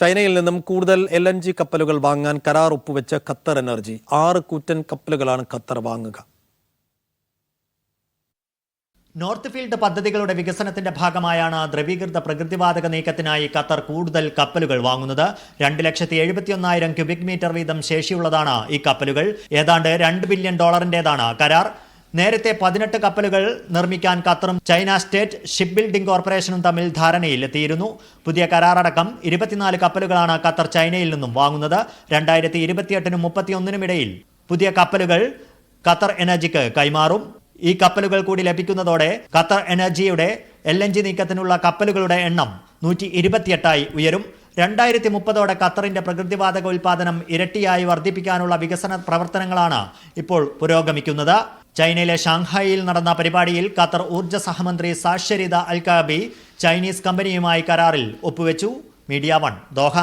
ചൈനയിൽ നിന്നും കൂടുതൽ എൽ എൻ ജി കപ്പലുകൾ വാങ്ങാൻ കരാർ ഒപ്പുവെച്ച ഖത്തർ എനർജി. ആറ് കൂറ്റൻ കപ്പലുകളാണ് ഖത്തർ വാങ്ങുക. നോർത്ത് ഫീൽഡ് പദ്ധതികളുടെ വികസനത്തിന്റെ ഭാഗമായാണ് ദ്രവീകൃത പ്രകൃതിവാതക നീക്കത്തിനായി ഖത്തർ കൂടുതൽ കപ്പലുകൾ വാങ്ങുന്നത്. രണ്ട് ലക്ഷത്തി എഴുപത്തിയൊന്നായിരം ക്യൂബിക് മീറ്റർ വീതം ശേഷിയുള്ളതാണ് ഈ കപ്പലുകൾ. ഏതാണ്ട് രണ്ട് ബില്യൺ ഡോളറിന്റേതാണ് കരാർ. നേരത്തെ പതിനെട്ട് കപ്പലുകൾ നിർമ്മിക്കാൻ ഖത്തറും ചൈന സ്റ്റേറ്റ് ഷിപ്പ് ബിൽഡിംഗ് കോർപ്പറേഷനും തമ്മിൽ ധാരണയിലെത്തിയിരുന്നു. പുതിയ കരാറടക്കം ഇരുപത്തിനാല് കപ്പലുകളാണ് ഖത്തർ ചൈനയിൽ നിന്നും വാങ്ങുന്നത്. രണ്ടായിരത്തി ഇരുപത്തിയെട്ടിനും മുപ്പത്തിയൊന്നിനും ഇടയിൽ പുതിയ കപ്പലുകൾ ഖത്തർ എനർജിക്ക് കൈമാറും. ഈ കപ്പലുകൾ കൂടി ലഭിക്കുന്നതോടെ ഖത്തർ എനർജിയുടെ എൽ എൻ ജി നീക്കത്തിനുള്ള കപ്പലുകളുടെ എണ്ണം നൂറ്റി ഇരുപത്തിയെട്ടായി ഉയരും. രണ്ടായിരത്തി മുപ്പതോടെ ഖത്തറിന്റെ പ്രകൃതിവാതക ഉൽപാദനം ഇരട്ടിയായി വർദ്ധിപ്പിക്കാനുള്ള വികസന പ്രവർത്തനങ്ങളാണ് ഇപ്പോൾ പുരോഗമിക്കുന്നത്. ചൈനയിലെ ഷാങ്ഹായിൽ നടന്ന പരിപാടിയിൽ ഖത്തർ ഊർജ സഹമന്ത്രി സാഷരിത അൽകാബി ചൈനീസ് കമ്പനിയുമായി കരാറിൽ ഒപ്പുവെച്ചു മീഡിയ വൺ ദോഹ.